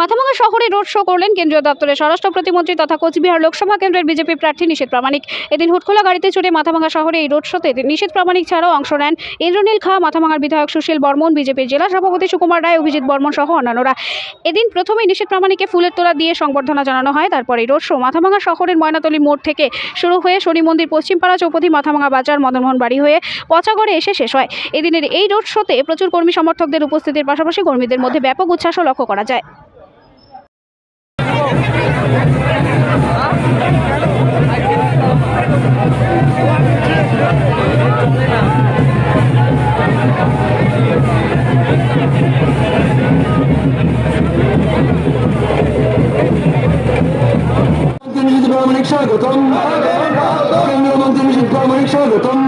মাথাভাঙা শহরে road show করলেন কেন্দ্রীয় দপ্তরের স্বরাষ্ট্র প্রতিমন্ত্রী তথা কোচবিহার লোকসভা কেন্দ্রের বিজেপি প্রার্থী নিষেধ প্রামাণিক। এদিন হুটখোলা গাড়িতে চড়ে মাথাভাঙা শহরে এই রোড শোতে নিষেধ প্রামাণিক ছাড়াও অংশ নেন ইন্দ্রনীল খা মাথাভাঙার বিধায়ক সুশীল বর্মন, বিজেপির জেলা সভাপতি সুকুমার রায়, অভিজিৎ বর্মন সহ অন্যান্যরা। এদিন প্রথমেই নিষেধ প্রামাণিককে ফুলের তোলা দিয়ে সংবর্ধনা জানানো হয়, তারপরে রোড শো মাথাভাঙা শহরের ময়নাতলী মোড় থেকে শুরু হয়ে শনি মন্দির পশ্চিমপাড়া চৌপতি মাথাভাঙা বাজার, মদনমোহন বাড়ি হয়ে পচাগড়ে এসে শেষ হয়। এদিনের এই রোড শোতে প্রচুর কর্মী সমর্থকদের উপস্থিতির পাশাপাশি কর্মীদের মধ্যে ব্যাপক উচ্ছ্বাসও লক্ষ্য করা যায়। স্বাগতম কেন্দ্রীয় মন্ত্রী নিষিদ্ধ প্রামাণিক স্বাগতম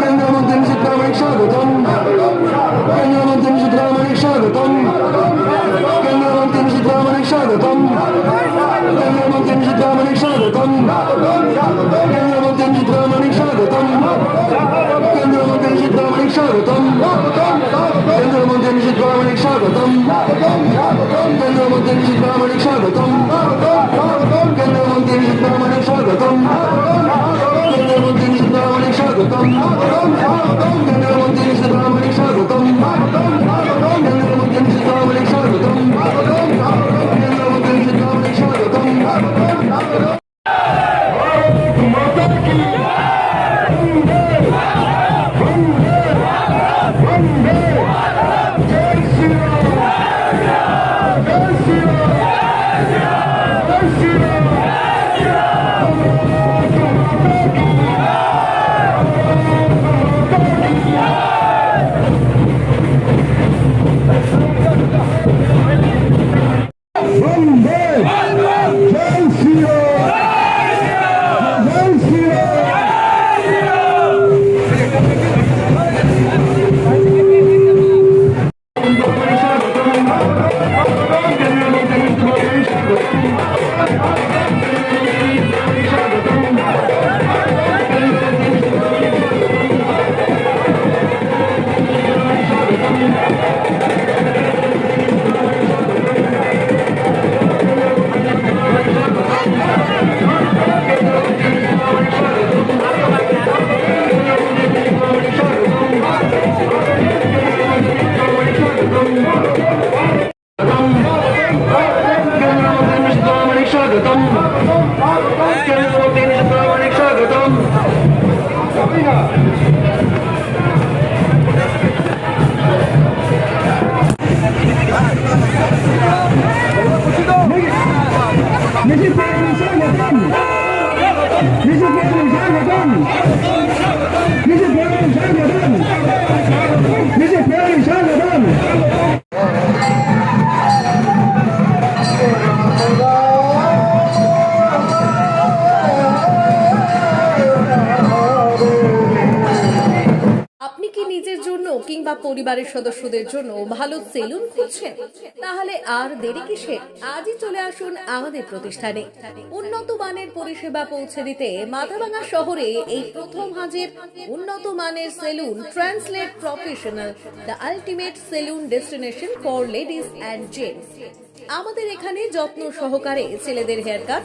কেন্দ্রীয় মন্ত্রী নিষিদ্ধ প্রামাণিক স্বাগতম কেন্দ্রীয় মন্ত্রী নিষিদ্ধ প্রামাণিক স্বাগতম কেন্দ্রীয় মন্ত্রী নিষিদ্ধ প্রামাণিক স্বাগতম। কেন্দ্রীয় মন্ত্রী নিষিদ্ধ প্রামাণিক স্বাগতম। কেন্দ্রীয় মন্ত্রী নিষিদ্ধ প্রামাণিক স্বাগতম। স্বাগতম نجيب فيها وطن نجد الإنسان وطن নিজের জন্য কিংবা পরিবারের সদস্যদের জন্য ভালো সেলুন খুঁজছেন তাহলে আর দেরি কিসে? আজই চলে আসুন আমাদের প্রতিষ্ঠানে। উন্নত মানের পরিষেবা পৌঁছে দিতে মাথাভাঙা শহরে এই প্রথম হাজির উন্নত মানের salon translate professional, the ultimate salon destination for ladies and gents. আমাদের এখানে যত্ন সহকারে ছেলেদের হেয়ার কাট